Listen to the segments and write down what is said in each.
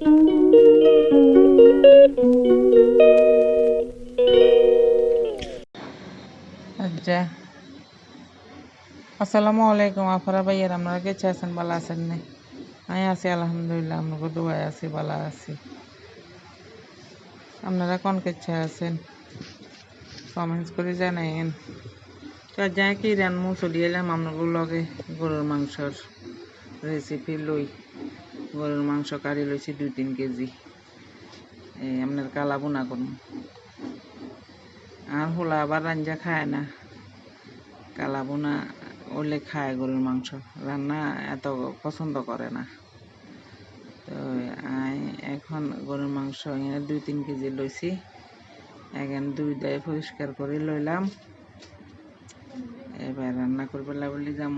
আচ্ছা। আসসালামু আলাইকুম, আফারা ভাইয়ার, আপনারা কেছে আছেন? ভালো আছেন না? আমি আছি, আলহামদুলিল্লাহ আপনাকে দুবাই আছি, ভালো আছি। আপনারা কোন কেছে আছেন? কমেন্টস করে জানাইন তো যা কি রান্নু চলি এলাম আপনাদের লগে গরুর মাংসর রেসিপি লই। গরুর মাংস কারি লইছি দুই তিন কেজি। এই আপনার কালা বোনা করুন। আর হোলা আবার রাঞ্জা খায় না। কালা বোনা ওলে খায় গরুর মাংস। রান্না এত পছন্দ করে না। তো এখন গরুর মাংস এখানে দুই তিন কেজি লইছি। এখন দুই দায় পরিষ্কার করে লইলাম। এবার রান্না করবে বলি যাব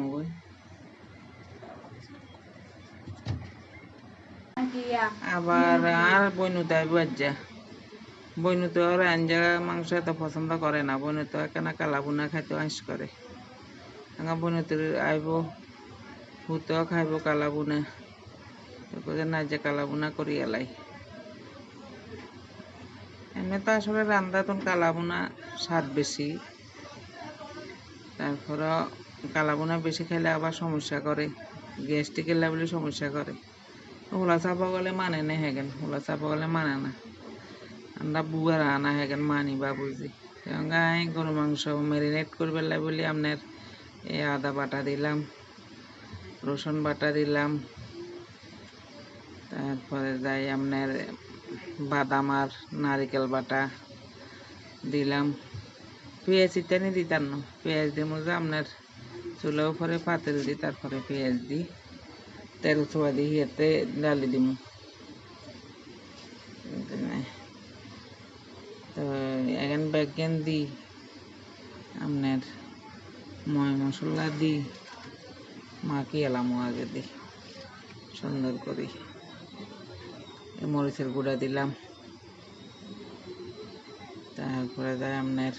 আবার আর বইনু তাই বাজ্জা বইনু তো আর আঞ্জা মাংস এত পছন্দ করে না। বইনু তো কেন কালা বুনা খাইতে আইস করে। বইনু তো আইব হুতেও খাইব কালা বুনা কোথায় না যে কালা বুনা করি এলাই। এমনি তো আসলে রান্না তো কালা বুনা স্বাদ বেশি। তারপরে কালা বুনা বেশি খাইলে আবার সমস্যা করে। গ্যাস্ট্রিকের লেভেলে সমস্যা করে। হোলা চাপা গেলে মানে না হেগেন হোলা চাপা গেলে মানে না আমরা বুয়ার আনা হেগেন মানি বা বুঝি গাই গরু মাংস ম্যারিনেট করবে বলি আপনার এই আদা বাটা দিলাম রসুন বাটা দিলাম তারপরে যাই আপনার বাদাম আর নারিকেল বাটা দিলাম পেঁয়াজ ইত্যাদি দিতাম না পেঁয়াজ দিব যে আপনার চুলের উপরে পাতিল দিই তারপরে পেঁয়াজ দিই তেল ছোয়া দিই ইয়েতে ডালি দিম তো এখন বেগেন দিই আপনার ময় মশলা দিই মাখি এলাম আগে দিই সুন্দর করি মরিচের গুঁড়া দিলাম তারপরে দেয় আপনার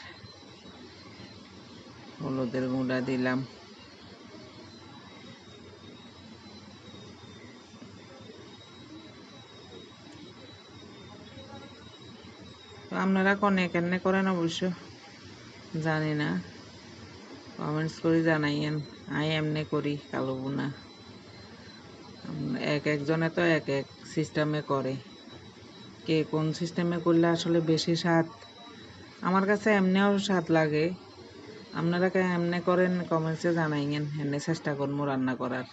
হলুদের গুঁড়া দিলাম আপনারা কনে কেনে করেন অবশ্য? জানি না কমেন্টস করে জানাইয়েন। আই এমনি করি, কালো বোনা। এক একজনে তো এক এক সিস্টেমে করে। কে কোন সিস্টেমে করলে আসলে বেশি স্বাদ? আমার কাছে এমনিও স্বাদ লাগে। আপনারা কে এমনি করেন কমেন্টসে জানাইয়েন। এমনি চেষ্টা করব রান্না করার।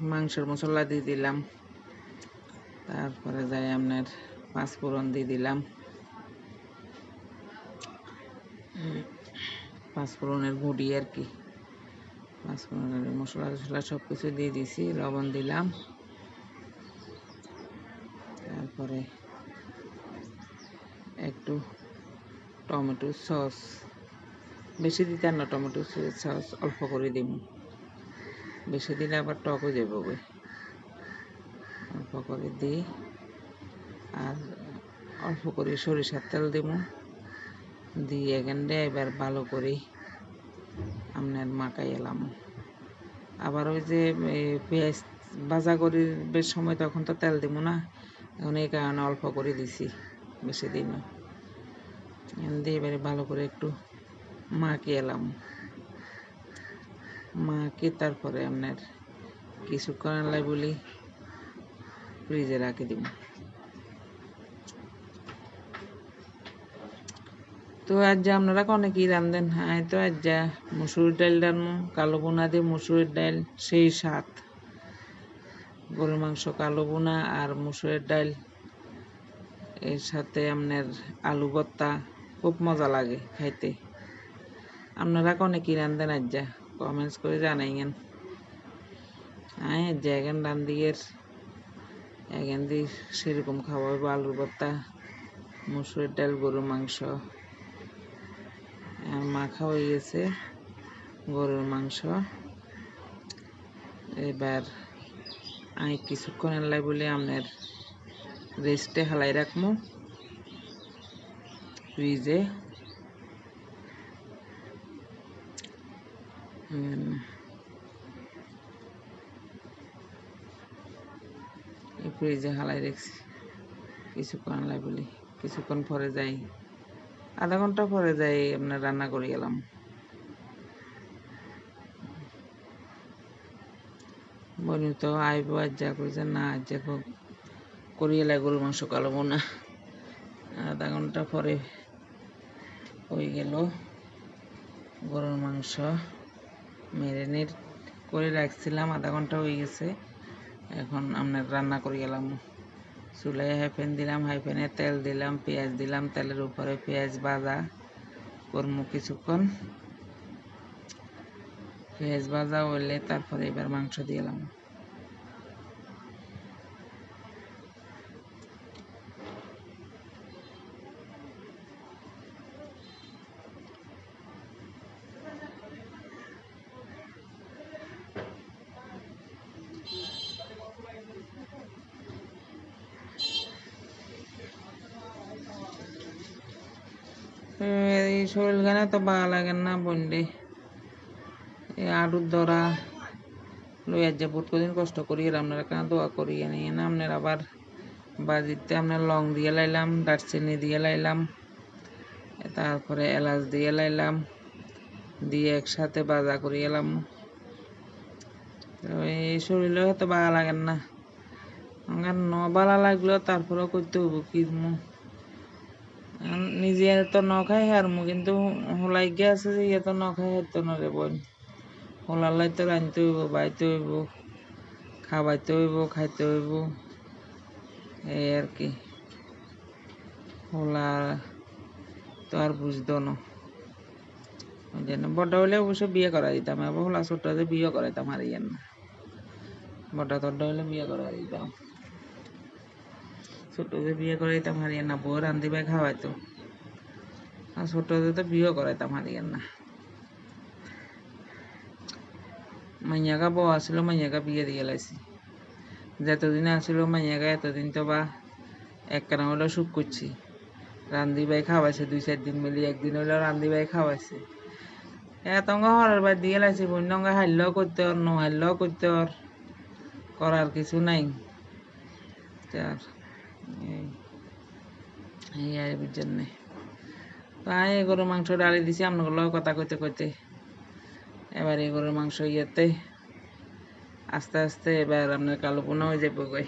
মাংসের মশলা দিয়ে দিলাম। তারপরে যাই আপনার পাঁচফোড়ন দিয়ে দিলাম। পাঁচফোড়নের গুঁড়ি আর কি। পাঁচফোড়নের মশলা টশলা সব কিছু দিয়ে দিছি, লবণ দিলাম। তারপরে একটু টমেটো সস। বেশি দিতে না, টমেটো সস অল্প করে দিব বেশি দিলে আবার টক হয়ে যাবে অল্প করে দিই। আর অল্প করে সরিষার তেল দিব। দিয়ে এখানটা এবার ভালো করে আপনার মাখাই এলাম। আবার ওই যে পেঁয়াজ ভাজা করি বেশ সময় তখন তো তেল দিব না। এখন এই কারণে অল্প করে দিছি বেশি দিন দিয়ে এবারে ভালো করে একটু মাখি এলাম। মাখি তারপরে আপনার কিছুক্ষণ আলাই বলি ফ্রিজে রাখি দিব। তো আজ যা আপনারা কনে কি রান্ধেন হ্যাঁ তো আজ মুসুর ডাল রান্নু কালো বোনা দিয়ে মুসুরের ডাল, সেই স্বাদ। গরুর মাংস কালো বোনা আর মুসুরের ডাল, এর সাথে আপনার আলু ভর্তা, খুব মজা লাগে খাইতে। আপনারা কনে কি রান্ধেন আজ যা কমেন্টস করে জানাইয়েন। হ্যাঁ জায়গান রান্দিয়ের এখান দিয়ে সেরকম খাওয়াবো আলুর ভর্তা, মুসুরের ডাল, গরুর মাংস। মাখা হয়ে গেছে গরুর মাংস। এবার আমি কিছুক্ষণ এলাই বলে আপনার রেস্টে হালাই রাখব ফ্রিজে। ফ্রিজে হালাই রেখছি। কিছুক্ষণ হালাই বলি, কিছুক্ষণ পরে যাই। আধা ঘণ্টা পরে যাই আপনার রান্না করে গেলাম। বলি তো আইব যা করেছে না আজ যা করিয়ে লাগল মাংস কালবো না। আধা ঘণ্টা পরে হয়ে গেল। গরুর মাংস ম্যারিনেট করে রাখছিলাম, আধা ঘণ্টা হয়ে গেছে। এখন আপনার রান্না করে গেলাম চুলে হাইফেন দিলাম, হাইফেনে তেল দিলাম, পেঁয়াজ দিলাম, তেলের উপরে পেঁয়াজ ভাজা করমু কিছুক্ষণ। পেঁয়াজ ভাজা হইলে তারপরে এবার মাংস দিলাম এই শরীরখানে তো ভালো লাগে না বন্ডে। এই আলুর দরা লইয়া যে বহুত কদিন কষ্ট করি আপনারা কেন দোয়া করি নিয়ে না, আপনার আবার বাজিতে আপনার লং দিয়ে লাইলাম, দারচিনি দিয়ে লাইলাম, তারপরে এলাচ দিয়ে লাইলাম, দিয়ে একসাথে বাজা করে এলাম এই শরীরে হয়তো ভালো লাগেন না। আমার ন ভালো তারপরেও করতে হব কি নিজে তো ন খাই হারমু কিন্তু হোলাই গিয়া আছে যে ইয়ে তো ন খাই হারতো না রে বোন হোলালাই তো রাঁধতে হইব, বাইতে হইব, খাওয়াইতে হইব, খাইতে হইব। এই আর কি। হোলা তো আর বুঝতো না। ওই বড় হলে অবশ্য বিয়ে করা দিতাম এবার হোলা ছোট হলে বিয়ে করাইতাম আর ইয়েন না। বড় তড্ড হলে বিয়ে করা দিতাম। ছোটতে বিয়ে করাইতাম হারিয়ান না, বউ বাই খাওয়াইতো। আর ছোটতে তো বিয়ে করাইতাম হারিয়ান না। মাইয়াকা বউ আসলো মাইয়াকা বিয়ে দিয়ে লাইছি। যতদিন আসলো মাইয়াকা এতদিন তো বা এক একখানা হলো সুখ করছি। রান্ধি বাই খাওয়াইছে, দুই চার দিন মিলি একদিন হলো রান্ধি বাই খাওয়াইছে। এতঙ্গ হরের বাই দিয়ে লাইছি বন্যঙ্গ হারলেও করতে ওর ন করতে ওর করার কিছু নাই। তার এই এই আর জন্যে। তাই গরুর মাংস ডালি দিছি আপনাগুলো কথা কইতে কইতে। এবার এই গরুর মাংস ইয়েতে আস্তে আস্তে এবার আপনার কালো পোনা হয়ে যাব গই।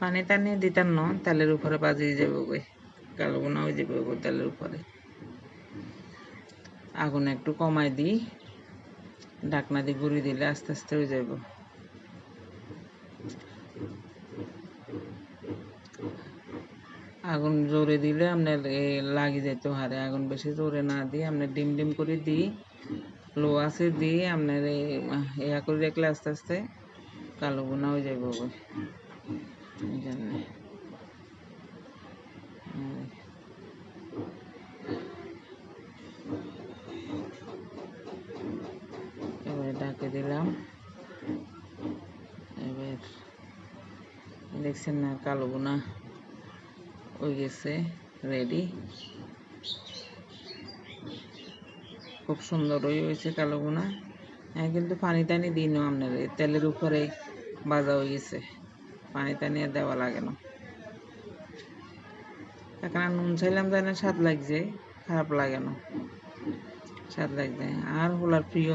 পানি টানি দিতাম ন, তেলের উপরে বাজিয়ে যাব গই। কালো পোনা হয়ে যাব গো তেলের উপরে। আগুন একটু কমাই দিই, ঢাকনা দিয়ে গুঁড়ি দিলে আস্তে আস্তে হয়ে যাব আগুন জোরে দিলে আপনার লাগি যেত হারে। আগুন বেশি জোরে না দিয়ে আপনার ডিম ডিম করে দিই, লো আছে দিয়ে আপনার এই ইয়া করে রাখলে আস্তে আস্তে কালো বোনা হয়ে যাবে ওই জন্যে। এবারে ডাকে দিলাম। এবার দেখছেন না কালো বোনা হয়ে রেডি খুব সুন্দর হয়েছে কালো বোনা হ্যাঁ কিন্তু পানি টানি দিনও আপনার তেলের উপরে বাজা হয়ে গেছে। পানি টানি আর দেওয়া লাগে না। এখন নুন চাইলাম তাই না, স্বাদ লাগছে, খারাপ লাগে না। স্বাদ লাগছে। আর হোলার প্রিয়